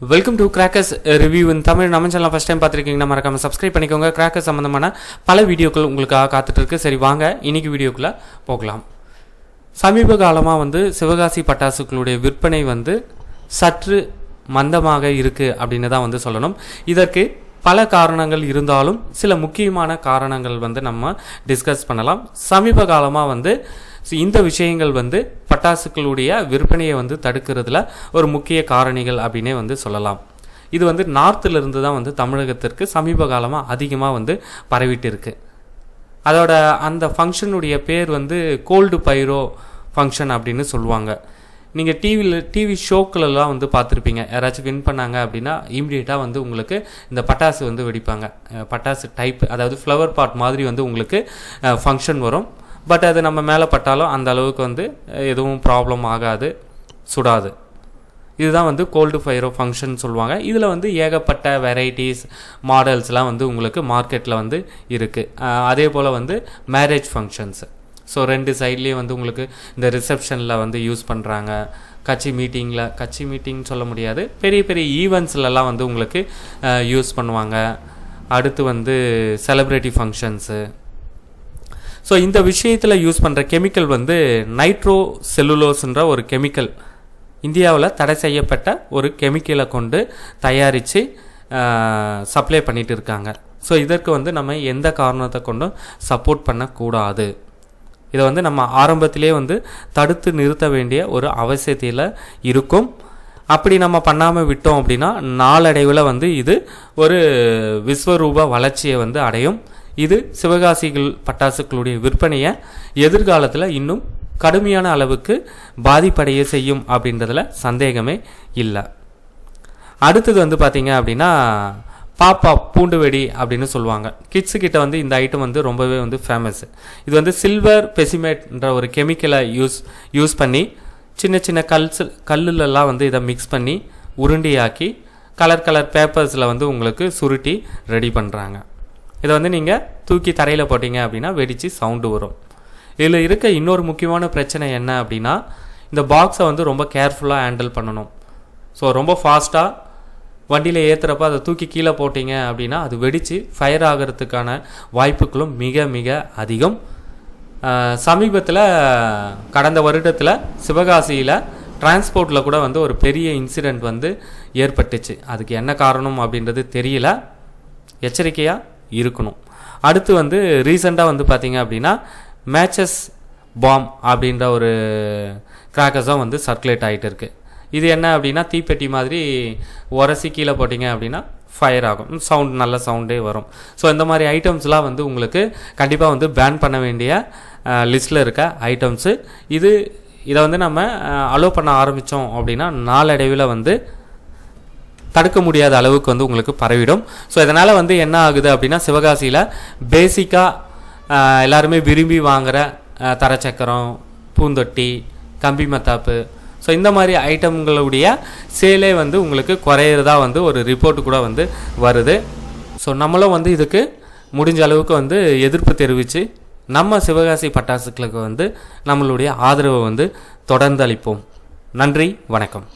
Welcome to crackers review in Tamil. நம்ம channel first time பார்த்துருக்கீங்கன்னா மறக்காம subscribe பண்ணிக்கோங்க. Crackers சம்மந்தமான பல வீடியோக்கள் உங்களுக்காக காத்துட்டு இருக்கு சரி வாங்க. இன்னைக்கு வீடியோக்குள்ளே போகலாம். சமீப காலமாக வந்து சிவகாசி பட்டாசுகளுடைய விற்பனை வந்து சற்று மந்தமாக இருக்குது அப்படின்னு தான் வந்து சொல்லணும். இதற்கு பல காரணங்கள் இருந்தாலும் சில முக்கியமான காரணங்கள் வந்து நம்ம டிஸ்கஸ் பண்ணலாம். சமீப காலமாக வந்து இந்த விஷயங்கள் வந்து பட்டாசுகளுடைய விற்பனையை வந்து தடுக்கிறதுல ஒரு முக்கிய காரணிகள் அப்படின்னே வந்து சொல்லலாம். இது வந்து நார்த்திலிருந்து தான் வந்து தமிழகத்திற்கு சமீப காலமாக அதிகமாக வந்து பரவிட்டு இருக்கு அதோட அந்த ஃபங்க்ஷனுடைய பேர் வந்து கோல்டு பைரோ ஃபங்க்ஷன் அப்படின்னு சொல்லுவாங்க. நீங்கள் டிவியில் டிவி ஷோக்களெல்லாம் வந்து பார்த்துருப்பீங்க. யாராச்சும் வின் பண்ணாங்க அப்படின்னா இம்மிடியட்டாக வந்து உங்களுக்கு இந்த பட்டாசு வந்து வெடிப்பாங்க. பட்டாசு டைப் அதாவது ஃப்ளவர் பாட் மாதிரி வந்து உங்களுக்கு ஃபங்க்ஷன் வரும். பட் அது நம்ம மேலே பட்டாலும் அந்த அளவுக்கு வந்து எதுவும் ப்ராப்ளம் ஆகாது சுடாது. இதுதான் வந்து கோல்டு ஃபயரோ ஃபங்க்ஷன் சொல்லுவாங்க. இதில் வந்து ஏகப்பட்ட வெரைட்டிஸ் மாடல்ஸ்லாம் வந்து உங்களுக்கு மார்க்கெட்டில் வந்து இருக்குது அதே போல் வந்து மேரேஜ் ஃபங்க்ஷன்ஸு ஸோ ரெண்டு சைட்லேயும் வந்து உங்களுக்கு இந்த ரிசப்ஷனில் வந்து யூஸ் பண்ணுறாங்க கட்சி மீட்டிங்கில் கட்சி மீட்டிங் சொல்ல முடியாது. பெரிய பெரிய ஈவெண்ட்ஸ்லலாம் வந்து உங்களுக்கு யூஸ் பண்ணுவாங்க. அடுத்து வந்து செலிப்ரிட்டி ஃபங்க்ஷன்ஸு ஸோ இந்த விஷயத்தில் யூஸ் பண்ணுற கெமிக்கல் வந்து நைட்ரோ செல்லுலோஸ்ன்ற ஒரு கெமிக்கல் இந்தியாவில் தடை செய்யப்பட்ட ஒரு கெமிக்கலை கொண்டு தயாரித்து சப்ளை பண்ணிட்டு இருக்காங்க. ஸோ இதற்கு வந்து நம்ம எந்த காரணத்தை கொண்டும் சப்போர்ட் பண்ணக்கூடாது. இதை வந்து நம்ம ஆரம்பத்திலே வந்து தடுத்து நிறுத்த வேண்டிய ஒரு அவசியத்தில் இருக்கும். அப்படி நம்ம பண்ணாமல் விட்டோம் அப்படின்னா நாளடைவில் வந்து இது ஒரு விஸ்வரூப வளர்ச்சியை வந்து அடையும். இது சிவகாசிகள் பட்டாசுகளுடைய விற்பனையை எதிர்காலத்தில் இன்னும் கடுமையான அளவுக்கு பாதிப்படைய செய்யும் அப்படின்றதுல சந்தேகமே இல்லை. அடுத்தது வந்து பார்த்தீங்க அப்படின்னா பாப்பா பூண்டு வெடி அப்படின்னு சொல்லுவாங்க. கிட்ஸு கிட்ட வந்து இந்த ஐட்டம் வந்து ரொம்பவே வந்து ஃபேமஸ் இது வந்து சில்வர் பெசிமேட்ன்ற ஒரு கெமிக்கலை யூஸ் யூஸ் பண்ணி சின்ன சின்ன கல்ஸ் கல்லுலலாம் வந்து இதை மிக்ஸ் பண்ணி உருண்டியாக்கி கலர் கலர் பேப்பர்ஸில் வந்து உங்களுக்கு சுருட்டி ரெடி பண்ணுறாங்க இதை வந்து நீங்கள் தூக்கி தரையில் போட்டீங்க அப்படின்னா வெடித்து சவுண்டு வரும். இதில் இருக்க இன்னொரு முக்கியமான பிரச்சனை என்ன அப்படின்னா இந்த பாக்ஸை வந்து ரொம்ப கேர்ஃபுல்லாக ஹேண்டில் பண்ணணும். ஸோ ரொம்ப ஃபாஸ்ட்டாக வண்டியில் ஏற்றுறப்ப அதை தூக்கி கீழே போட்டிங்க அப்படின்னா அது வெடித்து ஃபயர் ஆகிறதுக்கான வாய்ப்புகளும் மிக மிக அதிகம். சமீபத்தில் கடந்த வருடத்தில் சிவகாசியில் டிரான்ஸ்போர்ட்டில் கூட வந்து ஒரு பெரிய இன்சிடெண்ட் வந்து ஏற்பட்டுச்சு. அதுக்கு என்ன காரணம் அப்படின்றது தெரியல. எச்சரிக்கையாக இருக்கணும். அடுத்து வந்து ரீசெண்டாக வந்து பார்த்திங்க அப்படின்னா மேட்சஸ் பாம் அப்படின்ற ஒரு கிராக்கர்ஸாக வந்து சர்க்குலேட் ஆகிட்டு இருக்குது இது என்ன அப்படின்னா தீப்பெட்டி மாதிரி உரசி கீழே போட்டிங்க அப்படின்னா ஃபயர் ஆகும். சவுண்ட் நல்ல சவுண்டே வரும். ஸோ இந்த மாதிரி ஐட்டம்ஸ்லாம் வந்து உங்களுக்கு கண்டிப்பாக வந்து பேன் பண்ண வேண்டிய லிஸ்ட்டில் இருக்க ஐட்டம்ஸு இது இதை வந்து நம்ம அலோவ் பண்ண ஆரம்பித்தோம் அப்படின்னா நாளடைவில் வந்து தடுக்க முடியாத அளவுக்கு வந்து உங்களுக்கு பரவிடும். ஸோ இதனால் வந்து என்ன ஆகுது அப்படின்னா சிவகாசியில் பேசிக்காக எல்லாருமே விரும்பி வாங்குகிற தரச்சக்கரம் பூந்தொட்டி கம்பி மத்தாப்பு ஸோ இந்த மாதிரி ஐட்டம்களுடைய சேலே வந்து உங்களுக்கு குறையிறதா வந்து ஒரு ரிப்போர்ட் கூட வந்து வருது. ஸோ நம்மளும் வந்து இதுக்கு முடிஞ்ச அளவுக்கு வந்து எதிர்ப்பு தெரிவித்து நம்ம சிவகாசி பட்டாசுகளுக்கு வந்து நம்மளுடைய ஆதரவை வந்து தொடர்ந்து அளிப்போம். நன்றி வணக்கம்.